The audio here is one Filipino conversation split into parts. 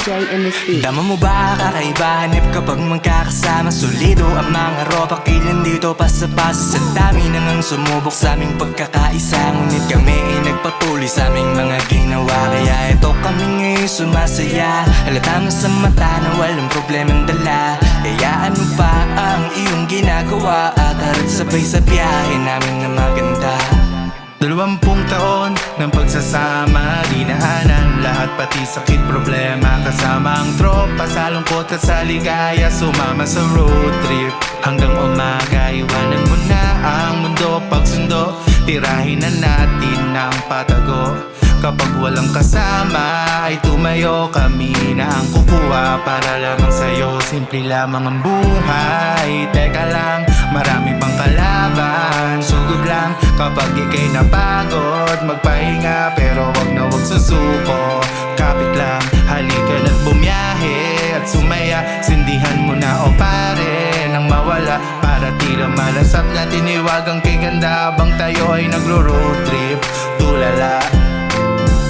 DJ in the street. Dama mo ba kakaiba? Hanip kapag magkakasama Solido ang mga ropa. Kilan dito pasa-pasa Sa dami nang ang sumubok sa aming pagkakaisa. Ngunit kami ay nagpatuloy sa aming mga ginawa. Kaya ito kami ngayon sumasaya. Halata mo sa mata na walang problemang dala. Kaya ano pa ang iyong ginagawa. At harap sabay sa biyahe namin na maganda. Dalawampung taon ng pagsasama Dinaanan pati sakit problema. Kasama ang tropa sa lungkot at sa ligaya. Sumama sa road trip. Hanggang umaga Iwanan mo na ang mundo. Pagsundo Tirahin na natin ang patago. Kapag walang kasama ay tumayo. Kami na ang kukuha para lamang sa'yo. Simple lamang ang buhay. Teka lang, marami pang kalaban. Sugod lang kapag ikay napagod. Magpahinga pero wag na wag susuko. Kapit lang, halika na't bumiyahe. At sumaya, sindihan mo na o pare. Nang mawala para tila malasap na tiniwagang kay ganda Habang tayo ay nagro-road trip Tulala.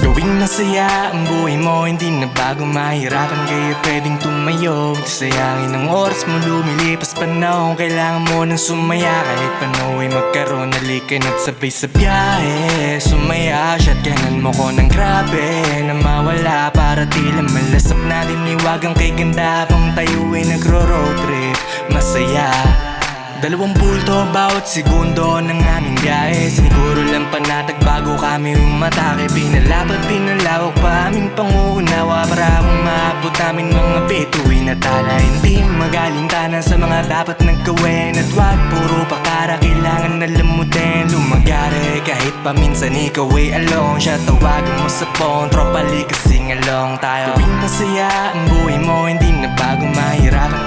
Gawing masaya ang buhay mo Hindi na bago mahirapan Kaya pwedeng tumayo. Sayangin ang oras mo lumilipas panahon Kailangan mo nang sumaya. Kahit paano ay magkaroon Nalikan at sabay sa biyahe. Sumaya siya't ganan mo ko ng grabe Na mawala para tila malasap na Diniwagang kay ganda Pang tayo ay nagro-road trip. Masaya Dalawang bulto bawat segundo ng aming biyahe. Siniguro lang panatag bago kami umatake. Pinalapat, pinalawak pa aming pangunawa Para kung maabot namin mga bituin at tala. Hindi magaling tanan sa mga dapat nagkawin. At wag puro pakara, kailangan alam mo din Lumagari kahit paminsan ikaw ay alone. Siya tawagan mo sa phone, tropa kasing along tayo. Gawing masaya ang buhay mo, hindi na bago mahirapan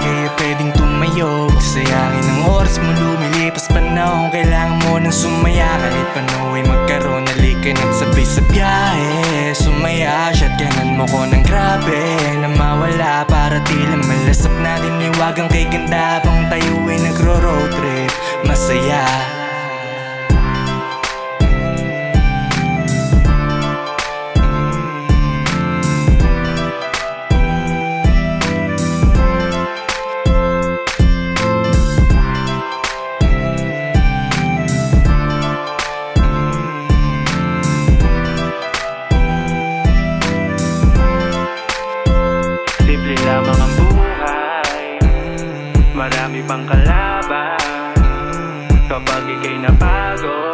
panahon Kailangan mo nang sumaya. Kahit paano ay magkaroon Nalikan at sabay sa biyahe. Sumaya siya't ganan mo ko ng grabe Na mawala para tila malasap na. Diniwagang kay ganda Pang tayo ay nagro-road trip. Masaya Pang kalaban Kapag ikay napagod